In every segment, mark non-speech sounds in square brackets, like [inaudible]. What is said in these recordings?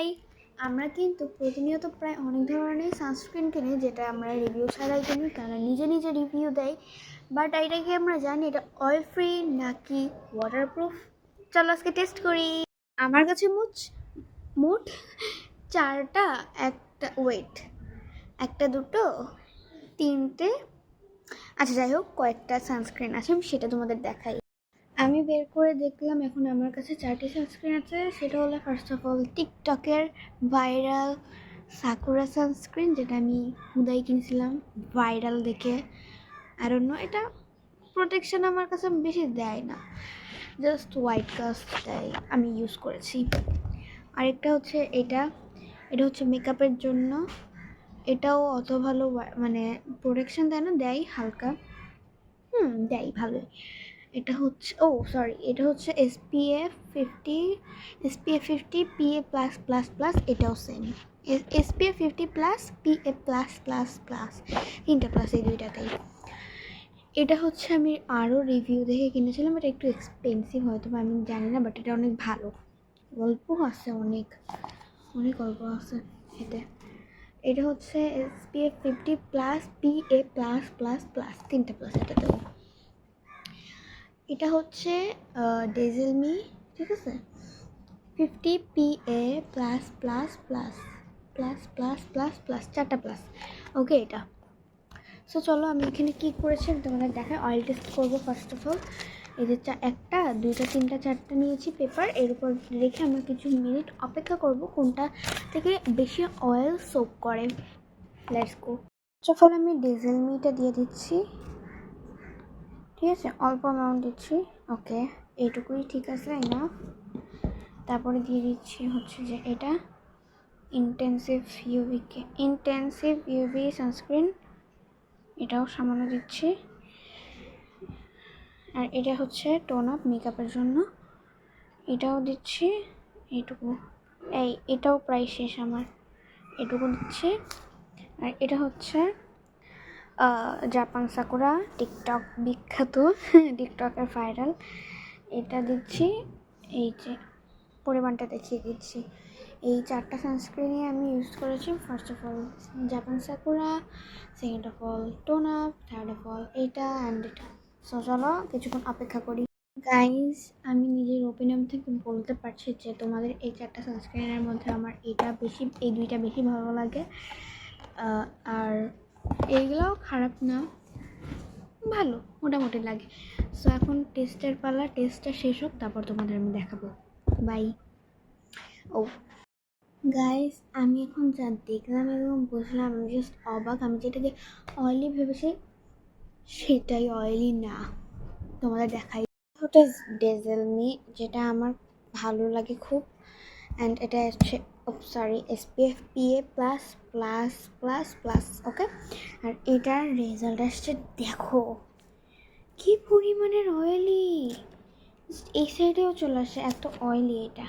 High আমরা কিন্তু প্রতিনিয়ত প্রায় অনেক ধরনের সানস্ক্রিন কিনি, যেটা আমরা রিভিউ ছাড়াই কিনি, তারা নিজে নিজে রিভিউ দেয়। বাট এটা কি আমরা জানি? এটা অয়েল ফ্রি নাকি ওয়াটারপ্রুফ চলো আজকে টেস্ট করি। আমার কাছে মোট মোট চারটা, একটা ওয়েট একটা, দুটো, তিনটে আচ্ছা যাই হোক, কয়েকটা সানস্ক্রিন আছে, আমি সেটা তোমাদের দেখাই। আমি বের করে দেখলাম এখন আমার কাছে চারটি সানস্ক্রিন আছে। সেটা হলো ফার্স্ট অফ অল টিকটকের ভাইরাল সাকুরা সানস্ক্রিন যেটা আমি হুদাই কিনছিলাম ভাইরাল দেখে। আর অন্য এটা প্রোটেকশন আমার কাছে বেশি দেয় না। জাস্ট হোয়াইট কাস্ট দেয় আমি ইউজ করেছি। আরেকটা হচ্ছে এটা এটা হচ্ছে মেকআপের জন্য। এটাও অত ভালো মানে প্রোটেকশন দেয় না, দেয় হালকা। হুম, দেয় ভালোই। এটা হচ্ছে, ও সরি এটা হচ্ছে SPF fifty SPF fifty PA plus plus plus এটাও same SPF fifty plus PA plus plus plus তিনটা প্লাস এই দুইটাতেই। এটা হচ্ছে আমি আরও রিভিউ দেখে কিনেছিলাম, এটা একটু এক্সপেন্সিভ হয়তো বা, আমি জানি না বাট এটা অনেক ভালো। গল্প আছে অনেক অনেক গল্প আছে এতে। এটা হচ্ছে SPF fifty plus PA plus plus plus তিনটা প্লাস এটাতেও। এটা হচ্ছে ডেজেলমি ঠিক আছে? Fifty P A plus plus plus plus plus plus plus চারটা প্লাস ওকে এটা। সো চলো আমি এখানে কী করেছি তোমাদের দেখায় অয়েল টেস্ট করব ফার্স্ট অফ অল এই যে চা, একটা, দুইটা, তিনটা, চারটা নিয়েছি পেপার এর উপর রেখে আমরা কিছু মিনিট অপেক্ষা করব কোনটা থেকে বেশি অয়েল সোপ করে। Let's go first of all আমি ডিজেল মিটা দিয়ে দিচ্ছি। ঠিক আছে, অল্প অ্যামাউন্ট দিচ্ছি, ওকে, এইটুকুই ঠিক আছে না তারপরে দিয়ে দিচ্ছি হচ্ছে যে এটা ইন্টেন্সিভ ইউভিকে ইন্টেন্সিভ ইউভি সানস্ক্রিন এটাও সামান্য দিচ্ছি। আর এটা হচ্ছে টোন আপ মেকআপের জন্য, এটাও দিচ্ছি, এইটুকু, এই এটাও প্রায় শেষ আমার, এটুকু দিচ্ছি। আর এটা হচ্ছে জাপান সাকুরা টিকটক বিখ্যাত [laughs] টিকটকের ভাইরাল এটা দিচ্ছি, এই যে পরিমাণটা দেখিয়ে দিচ্ছি। এই চারটা সানস্ক্রিনই আমি ইউজ করেছি first of all Japan Sakura second of all tone up third of all এইটা অ্যান্ড এটা। সো চলো কিছুক্ষণ অপেক্ষা করি। গাইজ আমি নিজের ওপিনিয়ন থেকে বলতে পারছি যে তোমাদের এই চারটা সানস্ক্রিনের মধ্যে আমার এটা বেশি, এই দুইটা বেশি ভালো লাগে। আর এইগুলোও খারাপ না। ভালো, মোটামুটি লাগে। সো এখন টেস্টের পালা টেস্টটা শেষ হোক, তারপর তোমাদের আমি দেখাবো। বাই ও গাইস আমি এখন যা দেখলাম এবং বুঝলাম, আমি জাস্ট অবাক। আমি যেটা যেটাকে অয়েলি ভেবেছি, সেটাই অয়েলি না। তোমাদের দেখাই। ওটা ডেজেলমি যেটা আমার ভালো লাগে খুব। অ্যান্ড এটা হচ্ছে sorry SPF PA plus plus plus plus okay আর এটার রেজাল্ট আসছে দেখো। কি পরিমাণের অয়েলি এই সাইডেও চলে আসে, এত অয়েলি এটা।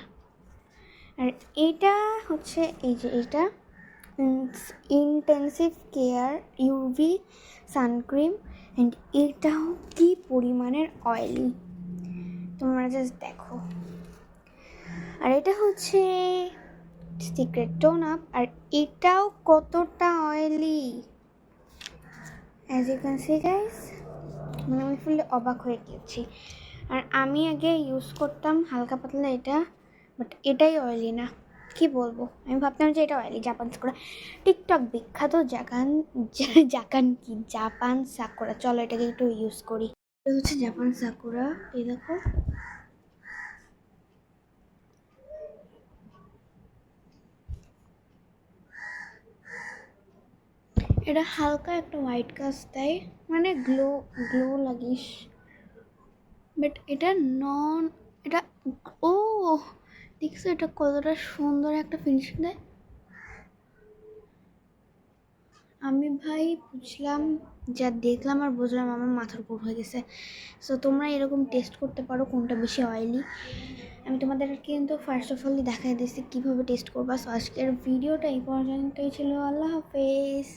আর এটা হচ্ছে এই যে এটা intensive care UV sun cream and এটাও কি পরিমাণের অয়েলি তোমরা জাস্ট দেখো। আর এটা হচ্ছে সিক্রেট টোন আপ আর এটাও কতটা oily as you can see guys মানে আমি ফুললি অবাক হয়ে গিয়েছি আর আমি আগে ইউজ করতাম হালকা পাতলা এটা বাট এটাই অয়েলি না। কি বলব? আমি ভাবতাম যে এটা অয়েলি জাপান সাকুরা টিকটক বিখ্যাত জাগান [laughs] জাকান কি? জাপান সাকুরা চলো এটাকে একটু ইউজ করি। এটা হচ্ছে জাপান সাকুরা এই দেখো। এটা হালকা একটা হোয়াইট কাস্ট দেয় মানে গ্লো গ্লো লাগিস বাট এটা নন এটা ও, দেখছ এটা কতটা সুন্দর একটা ফিনিশিং দেয়। আমি ভাই বুঝলাম, যা দেখলাম আর বুঝলাম আমার মাথার উপর হয়ে গেছে। সো তোমরা এরকম টেস্ট করতে পারো কোনটা বেশি অয়েলি আমি তোমাদের কিন্তু ফার্স্ট অফ অল দেখাই দিচ্ছি কীভাবে টেস্ট করবা। সো আজকের ভিডিওটা এই পর্যন্তই ছিল। আল্লাহ হাফেজ।